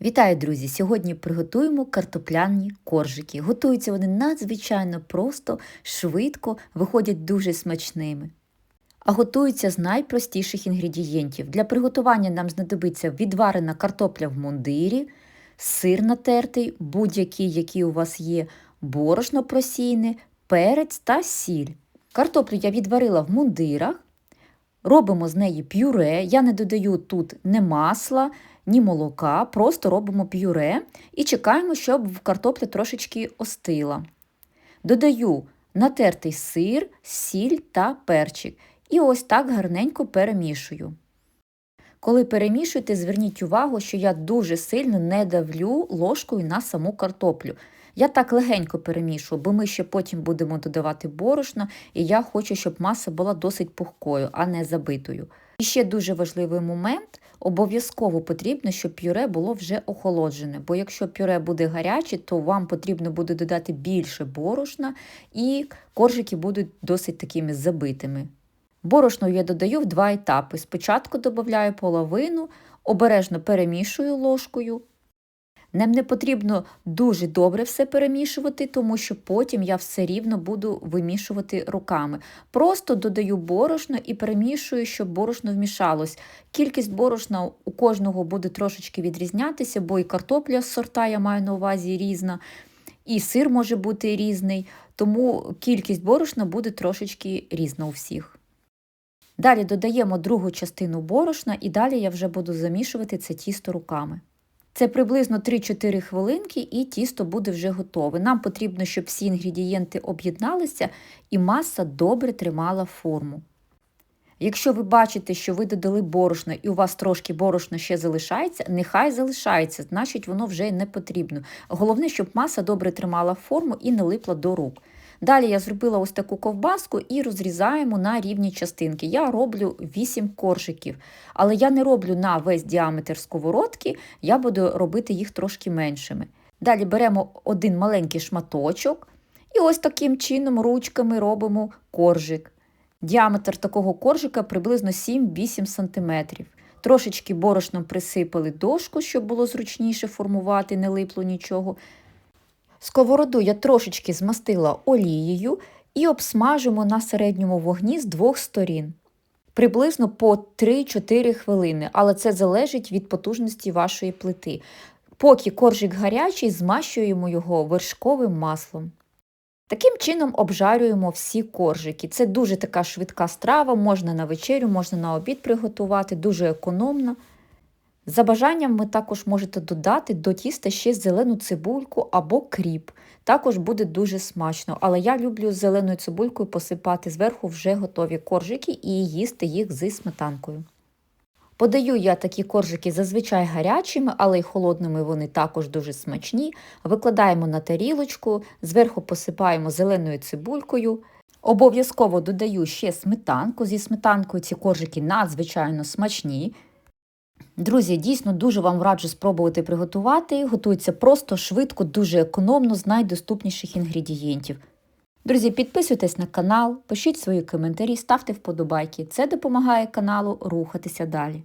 Вітаю, друзі! Сьогодні приготуємо картопляні коржики. Готуються вони надзвичайно просто, швидко, виходять дуже смачними. А готуються з найпростіших інгредієнтів. Для приготування нам знадобиться відварена картопля в мундирі, сир натертий, будь-який, який у вас є, борошно просійне, перець та сіль. Картоплю я відварила в мундирах. Робимо з неї пюре. Я не додаю тут ні масла, ні молока, просто робимо пюре і чекаємо, щоб картопля трошечки остила. Додаю натертий сир, сіль та перчик. І ось так гарненько перемішую. Коли перемішуєте, зверніть увагу, що я дуже сильно не давлю ложкою на саму картоплю. Я так легенько перемішую, бо ми ще потім будемо додавати борошно, і я хочу, щоб маса була досить пухкою, а не забитою. І ще дуже важливий момент: обов'язково потрібно, щоб пюре було вже охолоджене, бо якщо пюре буде гаряче, то вам потрібно буде додати більше борошна, і коржики будуть досить такими забитими. Борошно я додаю в два етапи. Спочатку додаю половину, обережно перемішую ложкою. Нам не потрібно дуже добре все перемішувати, тому що потім я все рівно буду вимішувати руками. Просто додаю борошно і перемішую, щоб борошно вмішалось. Кількість борошна у кожного буде трошечки відрізнятися, бо і картопля з сорта я маю на увазі різна, і сир може бути різний, тому кількість борошна буде трошечки різна у всіх. Далі додаємо другу частину борошна і далі я вже буду замішувати це тісто руками. Це приблизно 3-4 хвилинки і тісто буде вже готове. Нам потрібно, щоб всі інгредієнти об'єдналися і маса добре тримала форму. Якщо ви бачите, що ви додали борошно і у вас трошки борошно ще залишається, нехай залишається, значить воно вже не потрібно. Головне, щоб маса добре тримала форму і не липла до рук. Далі я зробила ось таку ковбаску і розрізаємо на рівні частинки. Я роблю 8 коржиків, але я не роблю на весь діаметр сковородки, я буду робити їх трошки меншими. Далі беремо один маленький шматочок і ось таким чином ручками робимо коржик. Діаметр такого коржика приблизно 7-8 см. Трошечки борошном присипали дошку, щоб було зручніше формувати, не липло нічого. Сковороду я трошечки змастила олією і обсмажимо на середньому вогні з двох сторін. Приблизно по 3-4 хвилини, але це залежить від потужності вашої плити. Поки коржик гарячий, змащуємо його вершковим маслом. Таким чином обжарюємо всі коржики. Це дуже така швидка страва, можна на вечерю, можна на обід приготувати, дуже економно. За бажанням ви також можете додати до тіста ще зелену цибульку або кріп. Також буде дуже смачно, але я люблю зеленою цибулькою посипати зверху вже готові коржики і їсти їх зі сметанкою. Подаю я такі коржики зазвичай гарячими, але й холодними вони також дуже смачні. Викладаємо на тарілочку, зверху посипаємо зеленою цибулькою. Обов'язково додаю ще сметанку. Зі сметанкою ці коржики надзвичайно смачні. Друзі, дійсно дуже вам раджу спробувати приготувати. Готується просто, швидко, дуже економно з найдоступніших інгредієнтів. Друзі, підписуйтесь на канал, пишіть свої коментарі, ставте вподобайки. Це допомагає каналу рухатися далі.